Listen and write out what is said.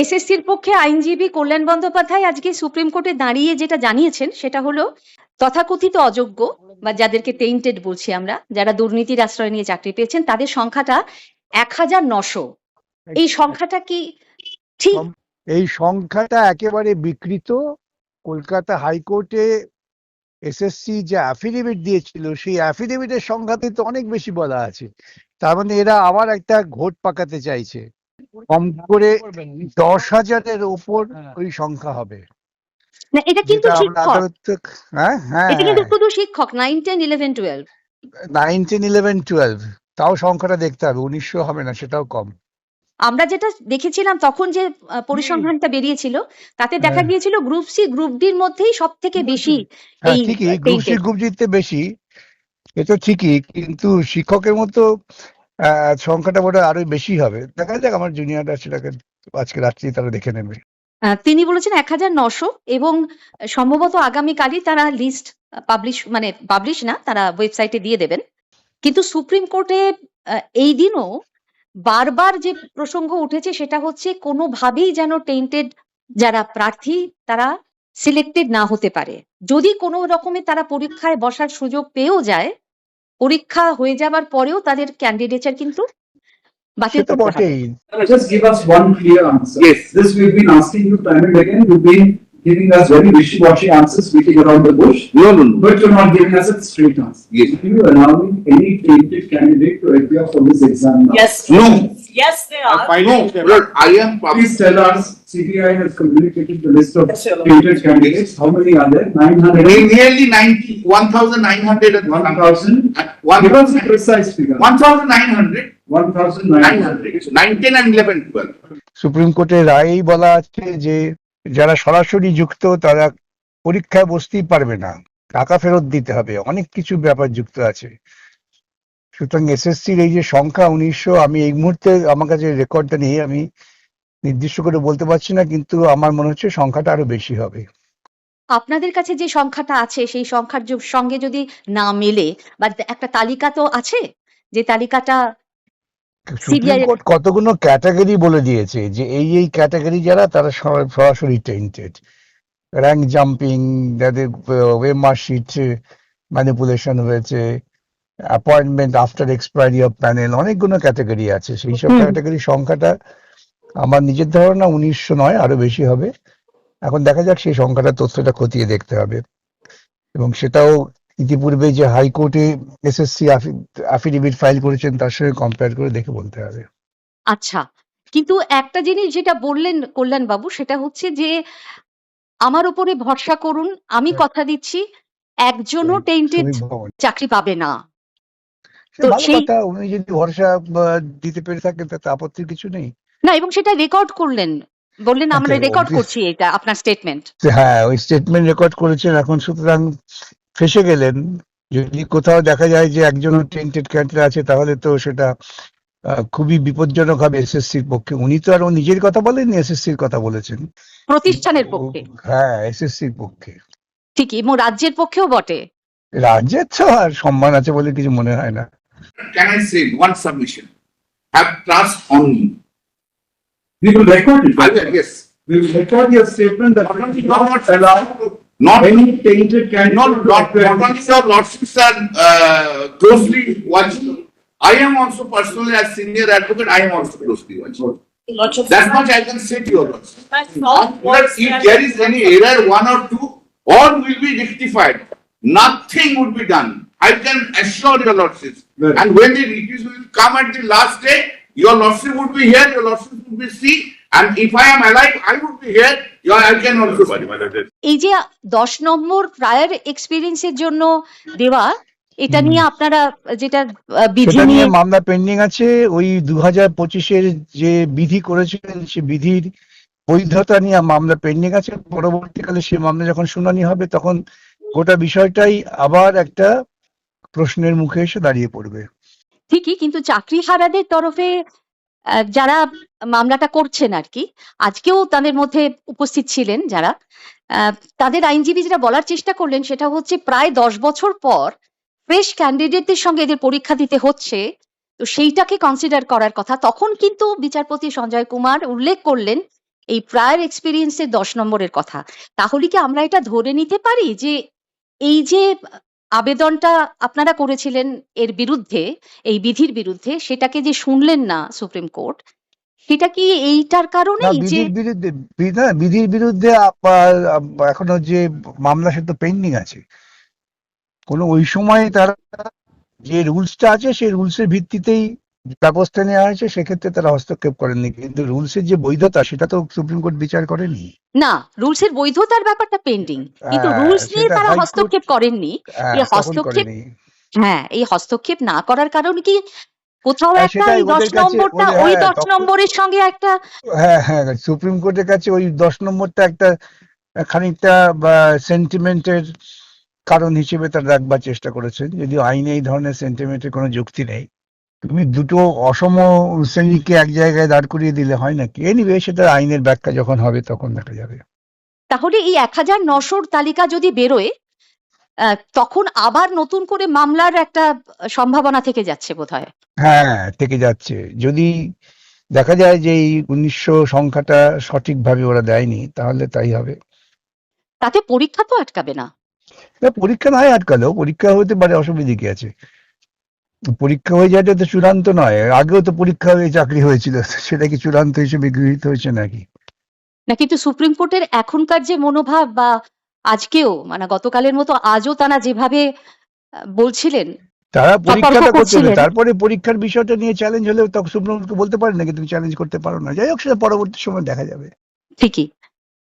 এসএসসির পক্ষে আইনজীবী কল্যাণ বন্দ্যোপাধ্যায় আজকে সুপ্রিম কোর্টে দাঁড়িয়ে যেটা জানিয়েছেন সেটা হলো তথাকথিত অযোগ্য বা যাদেরকে টেইন্টেড বলছি আমরা যারা দুর্নীতির আশ্রয় নিয়ে চাকরি পেয়েছেন তাদের সংখ্যাটা এক হাজার নশো। এই সংখ্যাটা কি ঠিক? এই সংখ্যাটা একেবারে বিকৃত। কলকাতা হাইকোর্টে এসএসসি যে অ্যাফিডেভিট দিয়েছিল সেই অ্যাফিডেভিটের সংখ্যাতে তো অনেক বেশি বলা আছে। তার মানে এরা আবার একটা ঘোট পাকাতে চাইছে। কম করে দশ হাজারের ওপর ওই সংখ্যা হবে। না এটা কিন্তু আমরা শিক্ষক। হ্যাঁ হ্যাঁ। এটা কিন্তু শুধু শিক্ষক nine ten eleven twelve nineteen eleven twelve তাও সংখ্যাটা দেখতে হবে উনিশশো হবে না সেটাও কম। আমরা যেটা দেখেছিলাম তখন যে পরিসংখ্যানটা বেরিয়েছিল তাতে দেখা হ্যাঁ। গিয়েছিল গ্রুপ সি গ্রুপ ডির মধ্যেই সব থেকে বেশি হ্যাঁ এই ঠিকই গ্রুপ সি। গ্রুপ জিতে বেশি। এ তো ঠিকই কিন্তু শিক্ষকের মতো সংখ্যাটা বোধহয় আরও বেশি হবে। দেখা যাক আমার জুনিয়ররা সেটাকে আজকে রাত্রি তারা দেখে নেবে। তিনি বলেছেন এক হাজার নশো এবং সম্ভবত আগামীকালই তারা লিস্ট পাবলিশ মানে পাবলিশ না, তারা ওয়েবসাইটে দিয়ে দেবেন। কিন্তু সুপ্রিম কোর্টে এই দিনও বারবার যে প্রসঙ্গ উঠেছে সেটা হচ্ছে কোনোভাবেই যেন টেন্টেড যারা প্রার্থী তারা সিলেক্টেড না হতে পারে। যদি কোনো রকমে তারা পরীক্ষায় বসার সুযোগ পেয়েও যায় পরীক্ষা হয়ে যাবার পরেও তাদের ক্যান্ডিডেচার কিন্তু বাতিল করতে হবে Just give us one clear answer. Yes. This we've been asking you time and again, you've been giving us very wishy-washy answers, beating around the bush, No, no, no. but you're not giving us a straight answer. Yes. Can you allow any tainted candidate to appear for this exam now? Yes. No. Yes, they are. No, I am Please tell us, CBI has communicated the list of tainted candidates, how many are there? Nine hundred? Nearly ninety, one thousand nine hundred and One one thousand? One Give us a precise figure. One thousand nine hundred, One thousand nine nine hundred, hundred. nineteen and eleven, twelve. Supreme কোর্টের রায়েই বলা আছে যে যারা সরাসরি যুক্ত তারা পরীক্ষায় বসতেই পারবে না টাকা ফেরত দিতে হবে অনেক কিছু ব্যাপার যুক্ত আছে সুতরাং এসএসসির এই যে সংখ্যা উনিশশো আমি এই মুহূর্তে আমার কাছে রেকর্ডটা নেই আমি নির্দিষ্ট করে বলতে পারছি না কিন্তু আমার মনে হচ্ছে সংখ্যাটা আরও বেশি হবে। আপনাদের কাছে যে সংখ্যাটা আছে সেই সংখ্যার সঙ্গে যদি না মেলে বা একটা তালিকা তো আছে? যে তালিকাটা সুপ্রিম কোর্ট কতগুলো ক্যাটাগরি বলে দিয়েছে যে এই এই ক্যাটাগরি যারা তারা সরাসরি টেন্টেড র্যাঙ্ক জাম্পিং যাদের মার্কশিট ম্যানিপুলেশন হয়েছে appointment after expiry of panel অনেকগুলো ক্যাটাগরি আছে। সেই সব হুম। ক্যাটাগরি সংখ্যাটা আমার নিজের ধারণা উনিশশো নয় আরও বেশি হবে। এখন দেখা যাক সেই সংখ্যাটা তথ্যটা খতিয়ে দেখতে হবে। এবং সেটাও ইতিপূর্বে যে হাইকোর্টে এসএসসি অ্যাফিডেভিট ফাইল করেছেন তার সঙ্গে কম্পেয়ার করে দেখে বলতে হবে। আচ্ছা কিন্তু একটা জিনিস যেটা বললেন কল্যাণ বাবু সেটা হচ্ছে যে আমার উপরে ভরসা করুন আমি হ্যাঁ। কথা দিচ্ছি একজনও টেন্টেড চাকরি পাবে না। তো সেই- উনি যদি ভরসা দিতে পেরে থাকেন তাতে আপত্তির কিছু নেই। না এবং সেটা রেকর্ড করলেন। বললেন আমরা রেকর্ড করছি এটা আপনার স্টেটমেন্ট হ্যাঁ ওই স্টেটমেন্ট রেকর্ড করেছেন এখন সুতরাং ফেসে গেলেন। যদি কোথাও দেখা যায় যে একজন টেন্টেড ক্যান্ডিডেট আছে তাহলে তো সেটা খুবই বিপজ্জনক হবে এসএসসির পক্ষে। উনি তো আর ও নিজের কথা বলেননি এসএসসির কথা বলেছেন। প্রতিষ্ঠানের পক্ষে। হ্যাঁ এসএসসির পক্ষে। ঠিকই এবং রাজ্যের পক্ষেও বটে। রাজ্যের তো আর সম্মান আছে বলে কিছু মনে হয় না। Can I say one submission? Have trust on me. We will record it. I will, yes. We will record your statement that we will not allow Not, any tainted candidate. not, to not, appear. not only your lordships are uh, closely watching. I am also personally as senior advocate, I am also closely watching. Lordship. That much I can say to your lordship. That's not. But if there is any error, one or two, all will be rectified. Nothing would be done. I can assure your lordships. Well- And when the reviews will come at the last day, your lordship would be here, your lordship would be see. And if I am alive, I would be here, your, I can also see. এই যে দশ নম্বর prior এক্সপিরিয়েন্সের জন্য দেওয়া এটা নিয়ে আপনারা যেটা বিধি নিয়ে নিয়ে মামলা পেন্ডিং আছে। ওই দু হাজার পঁচিশের যে বিধি করেছিলেন সে বিধির বৈধতা নিয়ে মামলা পেন্ডিং আছে। পরবর্তীকালে সে মামলা যখন শুনানি হবে তখন গোটা বিষয়টাই আবার একটা প্রশ্নের মুখে এসে দাঁড়িয়ে পড়বে। ঠিকই, কিন্তু চাকরি হারাদের তরফে যারা মামলাটা করছেন আর কি আজকেও তাদের মধ্যে উপস্থিত ছিলেন যারা তাদের আইনজীবী যেটা বলার চেষ্টা করলেন সেটা হচ্ছে প্রায় দশ বছর পর ফ্রেশ ক্যান্ডিডেটদের সঙ্গে এদের পরীক্ষা দিতে হচ্ছে, তো সেইটাকে কনসিডার করার কথা। তখন কিন্তু বিচারপতি সঞ্জয় কুমার উল্লেখ করলেন এই প্রায়ার এক্সপিরিয়েন্সের দশ নম্বরের কথা। তাহলে কি আমরা এটা ধরে নিতে পারি যে এই যে আবেদনটা আপনারা করেছিলেন এর বিরুদ্ধে এই বিধির বিরুদ্ধে সেটাকে যে শুনলেন না সুপ্রিম কোর্ট সেটা কি এইটার কারণে কারণেই যে বিধির বিরুদ্ধে বিধির বিরুদ্ধে এখনও যে মামলা সে তো পেন্ডিং আছে। কোনো ওই সময় তারা যে রুলসটা আছে সেই রুলসের ভিত্তিতেই ব্যবস্থা নেওয়া হয়েছে সেক্ষেত্রে তারা হস্তক্ষেপ করেননি। কিন্তু রুলসের যে বৈধতা সেটা তো সুপ্রিম কোর্ট বিচার করেনি। না রুলসের বৈধতার ব্যাপারটা পেন্ডিং কিন্তু হ্যাঁ, রুলস নিয়ে তারা হস্তক্ষেপ করেননি। হ্যাঁ, এই হস্তক্ষেপ হ্যাঁ এই হস্তক্ষেপ না করার কারণ কি? কোথাও হ্যাঁ, একটা দশ নম্বরটা ওই দশ নম্বরের সঙ্গে একটা হ্যাঁ হ্যাঁ সুপ্রিম কোর্টের কাছে ওই দশ নম্বরটা একটা খানিকটা সেন্টিমেন্টের কারণ হিসেবে তারা রাখবার চেষ্টা করেছেন। যদি আইনে এই ধরনের সেন্টিমেন্টের কোনো যুক্তি নেই। তুমি দুটো অসম শ্রেণীকে এক জায়গায় দাঁড় করিয়ে দিলে হয় নাকি? এনিওয়ে সেটা আইনের ব্যাখ্যা যখন হবে তখন দেখা যাবে। তাহলে এই এক হাজার নশোর তালিকা যদি বেরোয় তখন আবার নতুন করে মামলার একটা সম্ভাবনা থেকে যাচ্ছে বোধহয়। হ্যাঁ থেকে যাচ্ছে। যদি দেখা যায় যে এই উনিশশো সংখ্যাটা সঠিকভাবে ওরা দেয়নি তাহলে তাই হবে। তাতে পরীক্ষা তো আটকাবে না। না পরীক্ষা নয় আটকালেও পরীক্ষা হতে পারে অসুবিধে কি আছে? পরীক্ষা হয়ে যাওয়াটা তো চূড়ান্ত নয়। আগেও তো পরীক্ষা হয়ে চাকরি হয়েছিল সেটা কি চূড়ান্ত হিসেবে গৃহীত হয়েছে নাকি? না কিন্তু সুপ্রিম কোর্টের এখনকার যে মনোভাব বা আজকেও মানে গতকালের মতো আজও তারা যেভাবে বলছিলেন তারা পরীক্ষাটা করছিল তারপরে পরীক্ষার বিষয়টা নিয়ে চ্যালেঞ্জ হলে তখন সুপ্রিম কোর্টকে বলতে পারে নাকি? তুমি চ্যালেঞ্জ করতে পারো না। যাই হোক সেটা পরবর্তী সময় দেখা যাবে। ঠিকই।